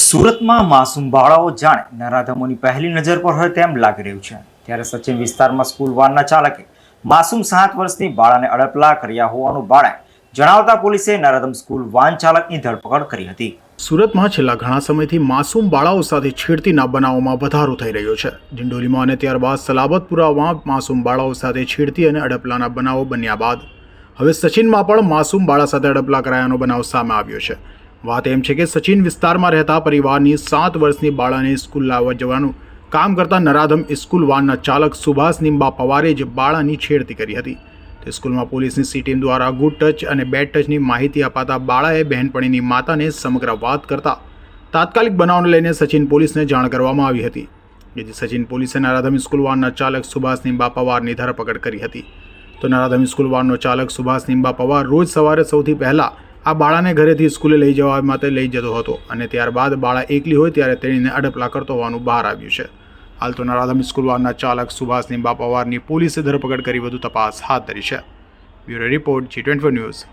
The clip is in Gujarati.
સુરતમાં માસૂમ બાળાઓ જાણે નરાધમોની પહેલી નજર પર હોય તેમ લાગી રહ્યું છે. ત્યારે સચિન વિસ્તારમાં સ્કૂલ વાનના ચાલકે માસૂમ સાત વર્ષની બાળાને અડપલા કર્યા હોવાનું બાળાએ જણાવતા પોલીસે નરાધમ સ્કૂલ વાન ચાલકની ધરપકડ કરી હતી. સુરતમાં છેલ્લા ઘણા સમયથી માસૂમ બાળાઓ સાથે છેડતીના બનાવોમાં વધારો થઈ રહ્યો છે. ડિંડોલીમાં અને ત્યારબાદ સલાબતપુરામાં માસૂમ બાળાઓ સાથે છેડતી અને અડપલાના બનાવો બન્યા બાદ. હવે સચિનમાં પણ માસૂમ બાળા સાથે અડપલા કરાયાનો બનાવ સામે આવ્યો છે. વાત એમ છે કે સચિન વિસ્તારમાં રહેતા પરિવારની સાત વર્ષની બાળાને સ્કૂલ લાવવા જવાનું કામ કરતા નરાધમ સ્કૂલ વાનના ચાલક સુભાષ નિંબા પવારે જ બાળાની છેડતી કરી હતી. તે સ્કૂલમાં પોલીસની સી ટીમ દ્વારા ગુડ ટચ અને બેડ ટચની માહિતી અપાતા બાળાએ બહેનપણીની માતાને સમગ્ર વાત કરતા તાત્કાલિક બનાવને લઈને સચિન પોલીસને જાણ કરવામાં આવી હતી, જેથી સચિન પોલીસે નરાધમ સ્કૂલ વાનના ચાલક સુભાષ નિંબા પવારની ધરપકડ કરી હતી. તો નરાધમ સ્કૂલ વાનનો ચાલક સુભાષ નિંબા પવાર રોજ સવારે સૌથી પહેલાં આ બાળાને ઘરેથી સ્કૂલે લઈ જવા માટે લઈ જતો હતો અને ત્યારબાદ બાળા એકલી હોય ત્યારે તેણીને અડપલા કરતો હોવાનું બહાર આવ્યું છે. હાલ તો નરાધમ સ્કૂલ વાનના ચાલક સુભાષ બાપાવારની પોલીસે ધરપકડ કરી વધુ તપાસ હાથ ધરી છે. Bureau report G twenty news.